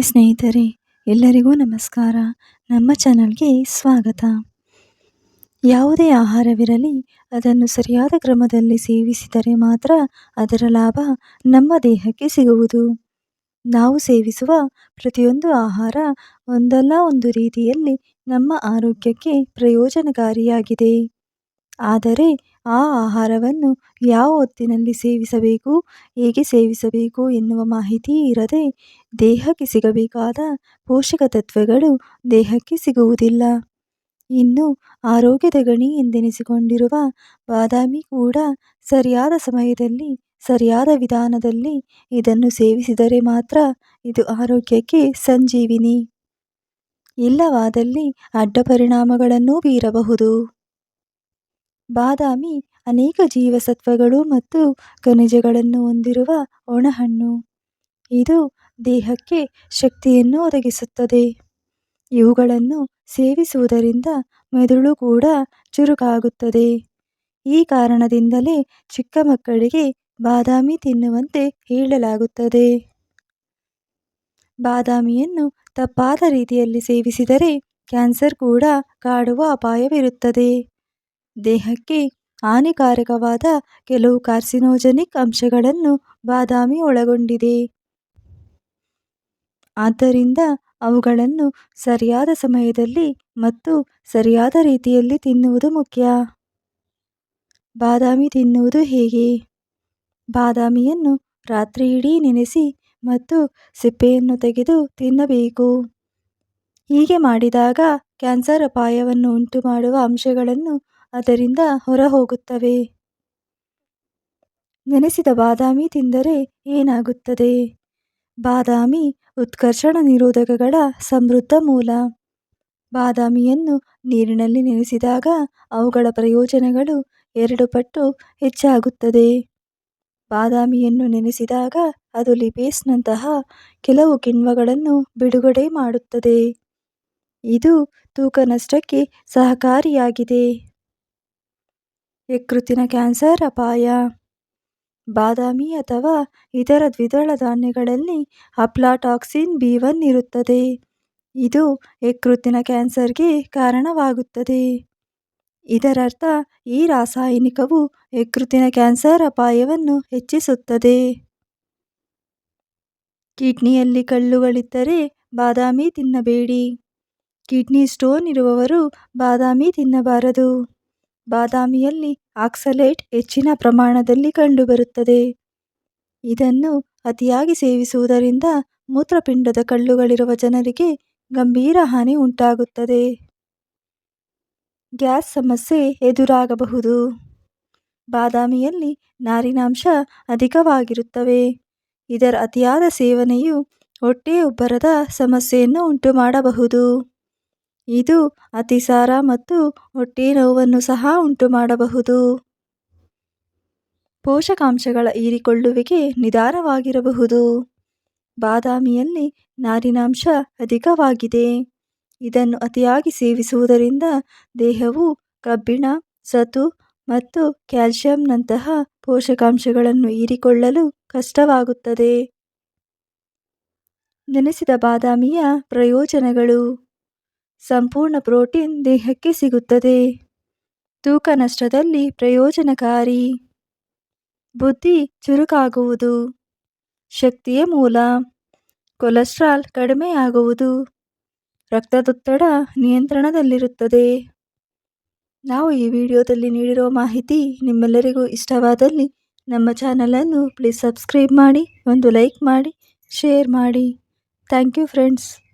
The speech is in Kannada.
ಹಾಯ್ ಸ್ನೇಹಿತರೆ, ಎಲ್ಲರಿಗೂ ನಮಸ್ಕಾರ. ನಮ್ಮ ಚಾನಲ್ಗೆ ಸ್ವಾಗತ. ಯಾವುದೇ ಆಹಾರವಿರಲಿ, ಅದನ್ನು ಸರಿಯಾದ ಕ್ರಮದಲ್ಲಿ ಸೇವಿಸಿದರೆ ಮಾತ್ರ ಅದರ ಲಾಭ ನಮ್ಮ ದೇಹಕ್ಕೆ ಸಿಗುವುದು. ನಾವು ಸೇವಿಸುವ ಪ್ರತಿಯೊಂದು ಆಹಾರ ಒಂದಲ್ಲ ಒಂದು ರೀತಿಯಲ್ಲಿ ನಮ್ಮ ಆರೋಗ್ಯಕ್ಕೆ ಪ್ರಯೋಜನಕಾರಿಯಾಗಿದೆ. ಆದರೆ ಆ ಆಹಾರವನ್ನು ಯಾವ ಹೊತ್ತಿನಲ್ಲಿ ಸೇವಿಸಬೇಕು, ಹೇಗೆ ಸೇವಿಸಬೇಕು ಎನ್ನುವ ಮಾಹಿತಿ ಇರದೆ ದೇಹಕ್ಕೆ ಸಿಗಬೇಕಾದ ಪೋಷಕ ತತ್ವಗಳು ದೇಹಕ್ಕೆ ಸಿಗುವುದಿಲ್ಲ. ಇನ್ನು ಆರೋಗ್ಯದ ಗಣಿ ಎಂದೆನಿಸಿಕೊಂಡಿರುವ ಬಾದಾಮಿ ಕೂಡ ಸರಿಯಾದ ಸಮಯದಲ್ಲಿ, ಸರಿಯಾದ ವಿಧಾನದಲ್ಲಿ ಇದನ್ನು ಸೇವಿಸಿದರೆ ಮಾತ್ರ ಇದು ಆರೋಗ್ಯಕ್ಕೆ ಸಂಜೀವಿನಿ. ಇಲ್ಲವಾದಲ್ಲಿ ಅಡ್ಡ ಪರಿಣಾಮಗಳನ್ನು ಬೀರಬಹುದು. ಬಾದಾಮಿ ಅನೇಕ ಜೀವಸತ್ವಗಳು ಮತ್ತು ಖನಿಜಗಳನ್ನು ಹೊಂದಿರುವ ಒಣಹಣ್ಣು. ಇದು ದೇಹಕ್ಕೆ ಶಕ್ತಿಯನ್ನು ಒದಗಿಸುತ್ತದೆ. ಇವುಗಳನ್ನು ಸೇವಿಸುವುದರಿಂದ ಮೆದುಳು ಕೂಡ ಚುರುಕಾಗುತ್ತದೆ. ಈ ಕಾರಣದಿಂದಲೇ ಚಿಕ್ಕ ಮಕ್ಕಳಿಗೆ ಬಾದಾಮಿ ತಿನ್ನುವಂತೆ ಹೇಳಲಾಗುತ್ತದೆ. ಬಾದಾಮಿಯನ್ನು ತಪ್ಪಾದ ರೀತಿಯಲ್ಲಿ ಸೇವಿಸಿದರೆ ಕ್ಯಾನ್ಸರ್ ಕೂಡ ಕಾಡುವ ಅಪಾಯವಿರುತ್ತದೆ. ದೇಹಕ್ಕೆ ಹಾನಿಕಾರಕವಾದ ಕೆಲವು ಕಾರ್ಸಿನೋಜೆನಿಕ್ ಅಂಶಗಳನ್ನು ಬಾದಾಮಿ ಒಳಗೊಂಡಿದೆ. ಆದ್ದರಿಂದ ಅವುಗಳನ್ನು ಸರಿಯಾದ ಸಮಯದಲ್ಲಿ ಮತ್ತು ಸರಿಯಾದ ರೀತಿಯಲ್ಲಿ ತಿನ್ನುವುದು ಮುಖ್ಯ. ಬಾದಾಮಿ ತಿನ್ನುವುದು ಹೇಗೆ? ಬಾದಾಮಿಯನ್ನು ರಾತ್ರಿಯಿಡೀ ನೆನೆಸಿ ಮತ್ತು ಸಿಪ್ಪೆಯನ್ನು ತೆಗೆದು ತಿನ್ನಬೇಕು. ಹೀಗೆ ಮಾಡಿದಾಗ ಕ್ಯಾನ್ಸರ್ ಅಪಾಯವನ್ನು ಉಂಟುಮಾಡುವ ಅಂಶಗಳನ್ನು ಅದರಿಂದ ಹೊರಹೋಗುತ್ತವೆ. ನೆನೆಸಿದ ಬಾದಾಮಿ ತಿಂದರೆ ಏನಾಗುತ್ತದೆ? ಬಾದಾಮಿ ಉತ್ಕರ್ಷಣ ನಿರೋಧಕಗಳ ಸಮೃದ್ಧ ಮೂಲ. ಬಾದಾಮಿಯನ್ನು ನೀರಿನಲ್ಲಿ ನೆನೆಸಿದಾಗ ಅವುಗಳ ಪ್ರಯೋಜನಗಳು ಎರಡು ಪಟ್ಟು ಹೆಚ್ಚಾಗುತ್ತದೆ. ಬಾದಾಮಿಯನ್ನು ನೆನೆಸಿದಾಗ ಅದು ಲಿಪೇಸ್ನಂತಹ ಕೆಲವು ಕಿಣ್ವಗಳನ್ನು ಬಿಡುಗಡೆ ಮಾಡುತ್ತದೆ. ಇದು ತೂಕ ನಷ್ಟಕ್ಕೆ ಸಹಕಾರಿಯಾಗಿದೆ. ಯಕೃತ್ತಿನ ಕ್ಯಾನ್ಸರ್, ಅಪಾಯ, ಬಾದಾಮಿ ಅಥವಾ ಇತರ ದ್ವಿದಳ ಧಾನ್ಯಗಳಲ್ಲಿ ಅಫ್ಲಾಟಾಕ್ಸಿನ್ ಬಿ ಒನ್ ಇರುತ್ತದೆ. ಇದು ಯಕೃತ್ತಿನ ಕ್ಯಾನ್ಸರ್ಗೆ ಕಾರಣವಾಗುತ್ತದೆ. ಇದರರ್ಥ, ಈ ರಾಸಾಯನಿಕವು ಯಕೃತ್ತಿನ ಕ್ಯಾನ್ಸರ್ ಅಪಾಯವನ್ನು ಹೆಚ್ಚಿಸುತ್ತದೆ. ಕಿಡ್ನಿಯಲ್ಲಿ ಕಲ್ಲುಗಳಿದ್ದರೆ ಬಾದಾಮಿ ತಿನ್ನಬೇಡಿ. ಕಿಡ್ನಿ ಸ್ಟೋನ್ ಇರುವವರು ಬಾದಾಮಿ ತಿನ್ನಬಾರದು. ಬಾದಾಮಿಯಲ್ಲಿ ಆಕ್ಸಲೇಟ್ ಹೆಚ್ಚಿನ ಪ್ರಮಾಣದಲ್ಲಿ ಕಂಡುಬರುತ್ತದೆ. ಇದನ್ನು ಅತಿಯಾಗಿ ಸೇವಿಸುವುದರಿಂದ ಮೂತ್ರಪಿಂಡದ ಕಲ್ಲುಗಳಿರುವ ಜನರಿಗೆ ಗಂಭೀರ ಹಾನಿ ಉಂಟಾಗುತ್ತದೆ. ಗ್ಯಾಸ್ ಸಮಸ್ಯೆ ಎದುರಾಗಬಹುದು. ಬಾದಾಮಿಯಲ್ಲಿ ನಾರಿನಾಂಶ ಅಧಿಕವಾಗಿರುತ್ತವೆ. ಇದರ ಅತಿಯಾದ ಸೇವನೆಯು ಹೊಟ್ಟೆ ಉಬ್ಬರದ ಸಮಸ್ಯೆಯನ್ನು ಉಂಟುಮಾಡಬಹುದು. ಇದು ಅತಿಸಾರ ಮತ್ತು ಹೊಟ್ಟೆ ನೋವನ್ನು ಸಹ ಉಂಟುಮಾಡಬಹುದು. ಪೋಷಕಾಂಶಗಳ ಹೀರಿಕೊಳ್ಳುವಿಕೆ ನಿಧಾನವಾಗಿರಬಹುದು. ಬಾದಾಮಿಯಲ್ಲಿ ನಾರಿನಾಂಶ ಅಧಿಕವಾಗಿದೆ. ಇದನ್ನು ಅತಿಯಾಗಿ ಸೇವಿಸುವುದರಿಂದ ದೇಹವು ಕಬ್ಬಿಣ, ಸತು ಮತ್ತು ಕ್ಯಾಲ್ಶಿಯಂನಂತಹ ಪೋಷಕಾಂಶಗಳನ್ನು ಹೀರಿಕೊಳ್ಳಲು ಕಷ್ಟವಾಗುತ್ತದೆ. ನೆನೆಸಿದ ಬಾದಾಮಿಯ ಪ್ರಯೋಜನಗಳು. ಸಂಪೂರ್ಣ ಪ್ರೋಟೀನ್ ದೇಹಕ್ಕೆ ಸಿಗುತ್ತದೆ. ತೂಕ ನಷ್ಟದಲ್ಲಿ ಪ್ರಯೋಜನಕಾರಿ. ಬುದ್ಧಿ ಚುರುಕಾಗುವುದು. ಶಕ್ತಿಯ ಮೂಲ. ಕೊಲೆಸ್ಟ್ರಾಲ್ ಕಡಿಮೆಯಾಗುವುದು. ರಕ್ತದೊತ್ತಡ ನಿಯಂತ್ರಣದಲ್ಲಿರುತ್ತದೆ. ನಾವು ಈ ವಿಡಿಯೋದಲ್ಲಿ ನೀಡಿರುವ ಮಾಹಿತಿ ನಿಮ್ಮೆಲ್ಲರಿಗೂ ಇಷ್ಟವಾದಲ್ಲಿ ನಮ್ಮ ಚಾನಲನ್ನು ಪ್ಲೀಸ್ ಸಬ್ಸ್ಕ್ರೈಬ್ ಮಾಡಿ, ಒಂದು ಲೈಕ್ ಮಾಡಿ, ಶೇರ್ ಮಾಡಿ. Thank you friends.